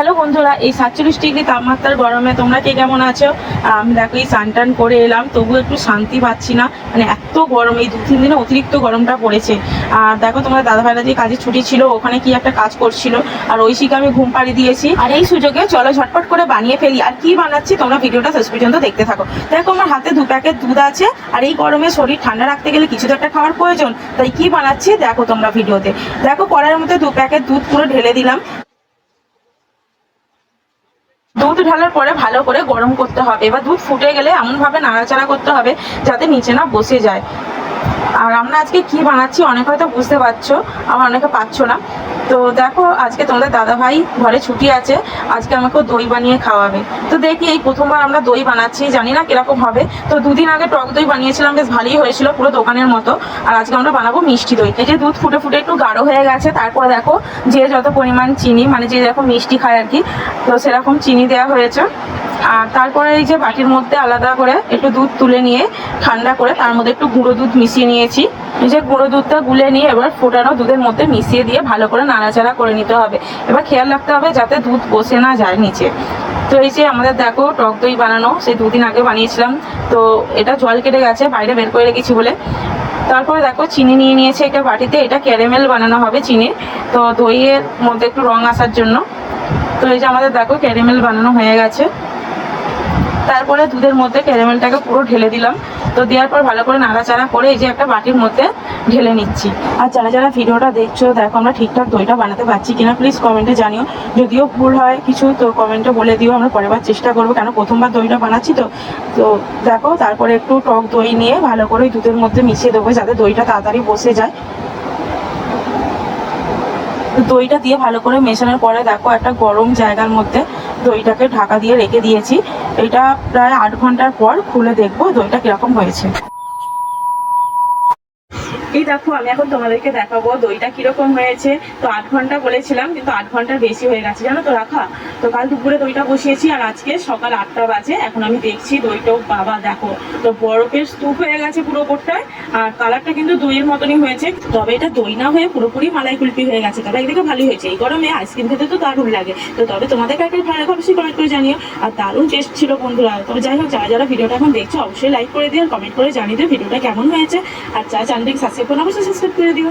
Hello বন্ধুরা, এই সাতচল্লিশ ডিগ্রি তাপমাত্রার গরমে তোমরা কে কেমন আছো? আমি দেখো এই স্নান টান করে এলাম তবু একটু শান্তি পাচ্ছি না। মানে এত গরম, এই দু তিন দিনে অতিরিক্ত গরমটা পড়েছে। আর দেখো তোমার দাদা ভাইরা যে কাজে ছুটি ছিল, ওখানে কি একটা কাজ করছিল। আর ঐশীকে আমি ঘুম পাড়ি দিয়েছি। আর এই সুযোগে চলো ঝটপট করে বানিয়ে ফেলি। আর কি বানাচ্ছি তোমরা ভিডিওটা শেষ পর্যন্ত দেখতে থাকো। দেখো আমার হাতে দু প্যাকেট দুধ আছে, আর এই গরমে শরীর ঠান্ডা রাখতে গেলে কিছু তো একটা খাওয়ার প্রয়োজন। তাই কি বানাচ্ছি দেখো তোমরা ভিডিওতে। দেখো কড়াইয়ের মধ্যে দু প্যাকেট দুধ পুরো ঢেলে দিলাম। দুধ ঢালার পরে ভালো করে গরম করতে হবে। এবার দুধ ফুটে গেলে এমনভাবে নাড়াচাড়া করতে হবে যাতে নিচে না বসে যায়। আর আমরা আজকে কি বানাচ্ছি অনেক হয়তো বুঝতে পারছ, আবার অনেকে পাচ্ছ না। তো দেখো, আজকে তোমাদের দাদা ভাই ঘরে ছুটি আছে, আজকে আমাকে দই বানিয়ে খাওয়াবে। তো দেখি এই প্রথমবার আমরা দই বানাচ্ছি, জানি না কীরকম হবে। তো দুদিন আগে টক দই বানিয়েছিলাম, বেশ ভালোই হয়েছিল পুরো দোকানের মতো। আর আজকে আমরা বানাবো মিষ্টি দই। এই যে দুধ ফুটে ফুটে একটু গাঢ় হয়ে গেছে, তারপর দেখো যে যত পরিমাণ চিনি মানে যে যেরকম মিষ্টি খায় আর কি, তো সেরকম চিনি দেওয়া হয়েছে। আর তারপরে এই যে বাটির মধ্যে আলাদা করে একটু দুধ তুলে নিয়ে ঠান্ডা করে তার মধ্যে একটু গুঁড়ো দুধ মিশিয়ে নিয়েছি। যে গুঁড়ো দুধটা গুলে নিয়ে এবার ফোটানো দুধের মধ্যে মিশিয়ে দিয়ে ভালো করে নাড়াচাড়া করে নিতে হবে। এবার খেয়াল রাখতে হবে যাতে দুধ বসে না যায় নিচে। তো এই যে আমাদের দেখো টক দই বানানো, সেই দুদিন আগে বানিয়েছিলাম। তো এটা জল কেটে গেছে, বাইরে বের করে রেখেছি বলে। তারপরে দেখো চিনি নিয়ে নিয়েছে একটা বাটিতে, এটা ক্যারামেল বানানো হবে চিনির তো দইয়ের মধ্যে একটু রং আসার জন্য। তো এই যে আমাদের দেখো ক্যারামেল বানানো হয়ে গেছে। তারপরে দুধের মধ্যে ক্যারামেলটাকে পুরো ঢেলে দিলাম। তো দেওয়ার পর ভালো করে নাড়াচাড়া করে এই যে একটা বাটির মধ্যে ঢেলে নিচ্ছি। আর যারা যারা ভিডিওটা দেখছ, দেখো আমরা ঠিকঠাক দইটা বানাতে পারছি কিনা প্লিজ কমেন্টে জানিও। যদিও ভুল হয় কিছু, তো কমেন্টে বলে দিও, আমরা পরের বার চেষ্টা করব, কেন প্রথমবার দইটা বানাচ্ছি তো। তো দেখো, তারপরে একটু টক দই নিয়ে ভালো করে দুধের মধ্যে মিশিয়ে দেবো, যাতে দইটা তাড়াতাড়ি বসে যায়। দইটা দিয়ে ভালো করে মেশানোর পরে দেখো, একটা গরম জায়গার মধ্যে দইটাকে ঢাকা দিয়ে রেখে দিয়েছি। এটা প্রায় আট ঘণ্টার পর খুলে দেখব দইটা কীরকম হয়েছে। দেখো, আমি এখন তোমাদেরকে দেখাবো দইটা কীরকম হয়েছে। তো আট ঘণ্টা বলেছিলাম, কিন্তু আট ঘণ্টার বেশি হয়ে গেছে, জানো তো রাখা? তো কাল দুপুরে দইটা বসিয়েছি, আর আজকে সকাল আটটা বাজে, এখন আমি দেখছি দইটাও বাবা, দেখো। তো বরফের স্তূপ হয়ে গেছে পুরো ওপরটায়, আর কালারটা কিন্তু দইয়ের মতনই হয়েছে। তবে এটা দই না হয়ে পুরোপুরি মালাই কুলপি হয়ে গেছে, তবে একদিকে ভালোই হয়েছে। এই গরমে আইসক্রিম খেতে তো দারুণ লাগে। তো তবে তোমাদের কাকে ভালো লাগে অবশ্যই কমেন্ট করে জানিও। আর দারুণ টেস্ট ছিল বন্ধুরা। তবে যাই হোক, যারা যারা ভিডিওটা এখন দেখছ, অবশ্যই লাইক করে দিও কমেন্ট করে জানিয়ে দিও ভিডিওটা কেমন হয়েছে। আর যা চ্যানেলটিকে সাবস্ক্রাইব অবশ্যই সাবস্ক্রাইব করে দিও।